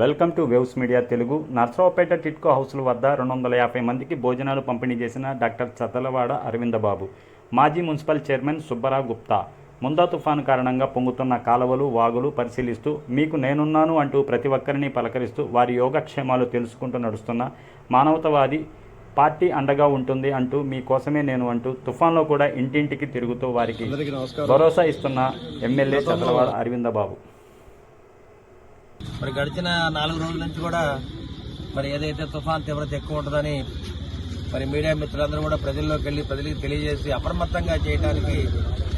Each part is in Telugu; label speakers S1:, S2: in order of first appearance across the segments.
S1: Welcome to waves media Telugu. Narasaraopet TIDCO హౌస్ల వద్ద రెండు వందల యాభై మందికి భోజనాలు పంపిణీ చేసిన డాక్టర్ చతలవాడ అరవిందబాబు మాజీ మున్సిపల్ చైర్మన్ సుబ్బరావు గుప్తా. ముందా తుఫాను కారణంగా పొంగుతున్న కాలువలు వాగులు పరిశీలిస్తూ మీకు నేనున్నాను అంటూ ప్రతి ఒక్కరిని పలకరిస్తూ వారి యోగక్షేమాలు తెలుసుకుంటూ నడుస్తున్న మానవతవాది పార్టీ అండగా ఉంటుంది అంటూ మీకోసమే నేను అంటూ తుఫాన్లో కూడా ఇంటింటికి తిరుగుతూ వారికి భరోసా ఇస్తున్న ఎమ్మెల్యే చతలవాడ అరవిందబాబు.
S2: మరి గడిచిన నాలుగు రోజుల నుంచి కూడా మరి ఏదైతే తుఫాన్ తీవ్రత ఎక్కువ ఉంటుందని మరి మీడియా మిత్రులందరూ కూడా ప్రజల్లోకి వెళ్ళి ప్రజలకు తెలియజేసి అప్రమత్తంగా చేయడానికి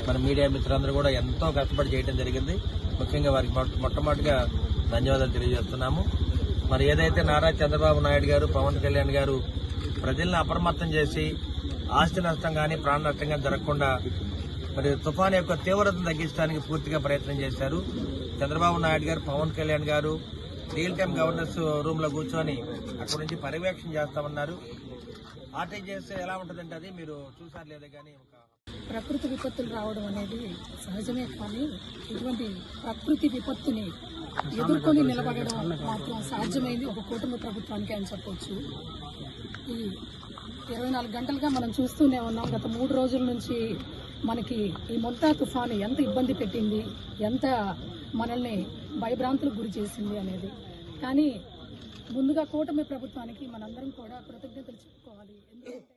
S2: మరి మీడియా మిత్రులందరూ కూడా ఎంతో కష్టపడి చేయడం జరిగింది. ముఖ్యంగా వారికి మొట్టమొదటిగా ధన్యవాదాలు తెలియజేస్తున్నాము. మరి ఏదైతే నారా చంద్రబాబు నాయుడు గారు పవన్ కళ్యాణ్ గారు ప్రజల్ని అప్రమత్తం చేసి ఆస్తి నష్టం కానీ ప్రాణ నష్టం కానీ జరగకుండా మరి తుఫాన్ యొక్క తీవ్రతను తగ్గించడానికి పూర్తిగా ప్రయత్నం చేశారు. చంద్రబాబు నాయుడు గారు పవన్ కళ్యాణ్ గారు రియల్ టైం గవర్నర్స్ రూమ్లో కూర్చొని అక్కడి నుంచి పర్యవేక్షణ చేస్తామన్నారు. ఆర్టీజీఎస్ చేస్తే ఎలా ఉంటుందంటే అది మీరు చూసారు లేదా కానీ ఒక
S3: ప్రకృతి విపత్తులు రావడం అనేది సహజమే కానీ ఇటువంటి ప్రకృతి విపత్తుని ఎదుర్కొని నిలబడడం మాత్రం సాధ్యమైంది. ఒక కుటుంబ ప్రభుత్వానికి అని చెప్పొచ్చు. ఈ ఇరవై నాలుగు గంటలుగా మనం చూస్తూనే ఉన్నాం. గత మూడు రోజుల నుంచి మనకి ఈ మొంతా తుఫాను ఎంత ఇబ్బంది పెట్టింది ఎంత మనల్ని భయభ్రాంతులకు గురి చేసింది అనేది. కానీ ముందుగా కూటమి ప్రభుత్వానికి మనందరం కూడా కృతజ్ఞతలు చెప్పుకోవాలి. ఎందుకంటే